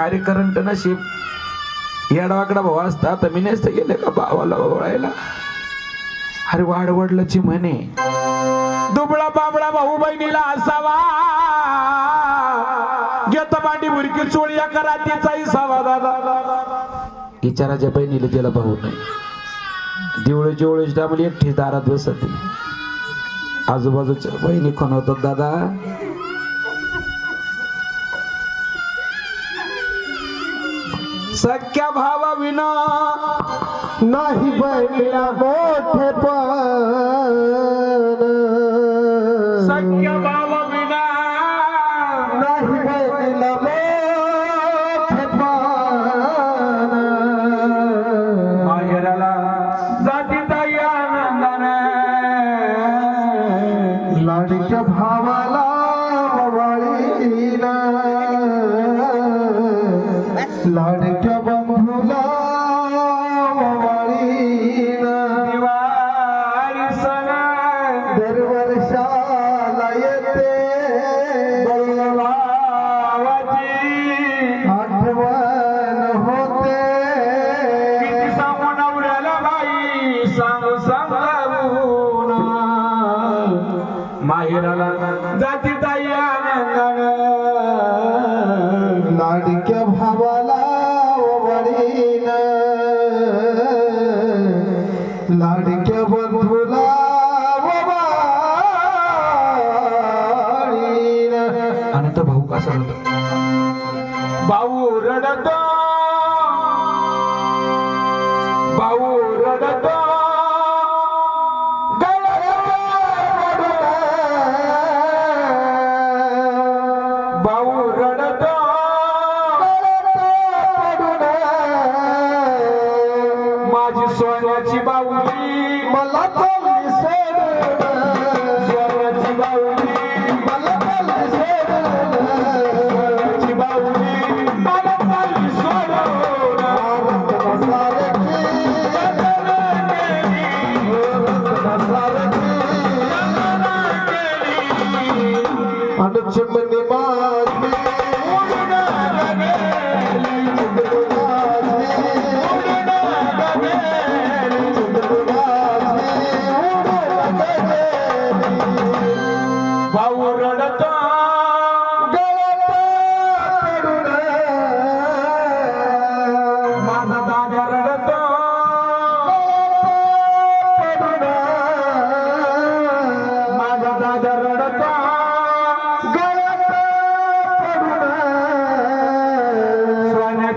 कार्य करंट नशीब येडावाकडा भाऊ असता तर मी नसते गेले का भावाला ओळायला अरे वाडवडलाची म्हणे दुबळा बाबळा भाऊ बहिणीला असावा. घेत मांडी भुरकी चोळी करा तिचाही सावा दादा. विचाराच्या बहिणीला तिला भाऊ नाही. दिवळे जेवळेच डाबली एकठी दारात बसत आजूबाजूच्या बहिणी कोण होतात दादा? सख्या भावा विना नाही बहिणीला मोठे पण. सख्या भावा माहेराला जाती ताई आनंदाने. लाडक्या भावाला वडील. लाडक्या बंधूला आणि तो भाऊ कसा होता? भाऊ रडतो.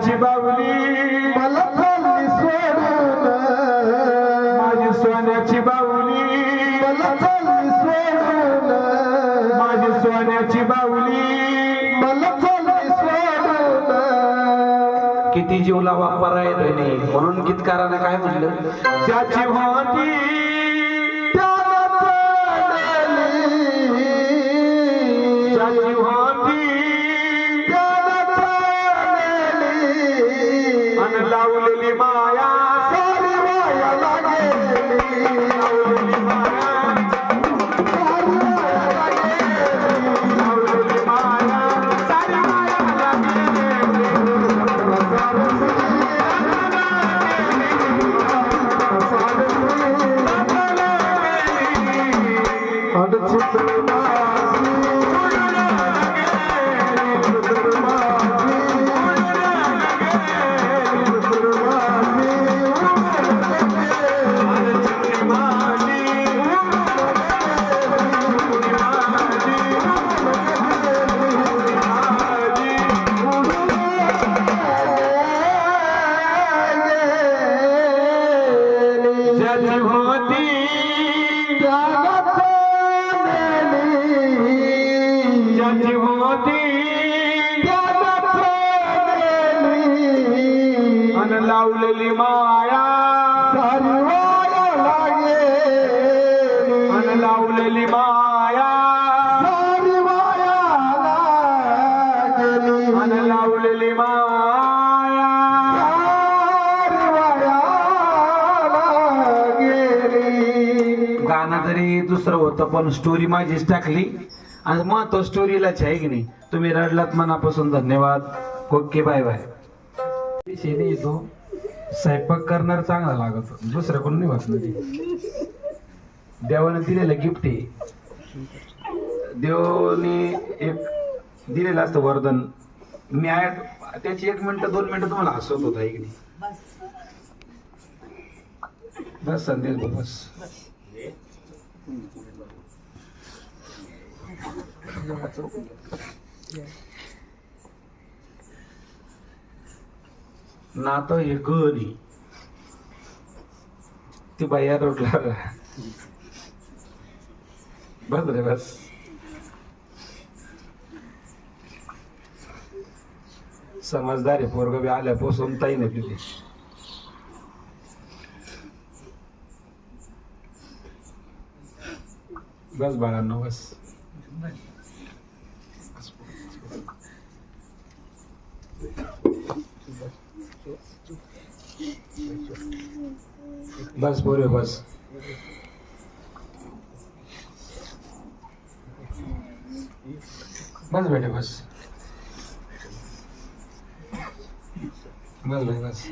सोन्याची बावली. मला चालली सोडून. माझी सोन्याची बावली. मला चालली सोडून. माझी सोन्याची बावली. मला चालली सोडून. किती जीवला वापरा येत नाही म्हणून गीतकारानं काय म्हणलं? ज्याची होती लावलेली माया. अन लावलेली माया. अन लावलेली माया. गाणं जरी दुसरं होतं पण स्टोरी माझीच टाकली. आणि महत्त्व स्टोरीलाच आहे की नाही? तुम्ही रडलात मनापासून धन्यवाद. ओके बाय बाय विषय येतो. स्वयंपाक करणार चांगला लागत. दुसऱ्याकडून कोण नाही वाचलं ते. दिलेलं गिफ्ट आहे. देवाने एक दिलेलं असतं वरदान. मी आहे त्याची एक मिनिट दोन मिनिटं तुम्हाला हसवत होता एक बस संदेश बस बस. नातं हे गरी ती बाया रोडला. बस रे बस. समजदार आहे पोरग बी आल्यापासून ताई नाही तिथे बस बाळांना बस. बस बोरे बस. बस बेटे बस. बस भाई बस.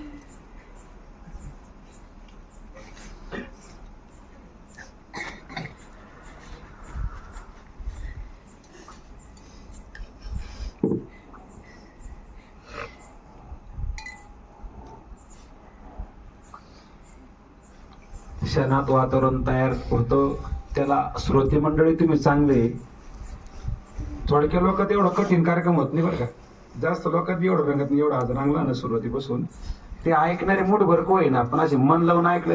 क्षणात वातावरण तयार होतं. त्याला श्रोते मंडळी तुम्ही चांगले थोडक्या लोकात एवढं कठीण कार्यक्रम होत नाही बरं का. जास्त लोकात एवढं रंगत नाही एवढा आज रंगला ना सुरुवातीपासून. ते ऐकणारे मूठ भर कोय ना पण असे मन लावून ऐकले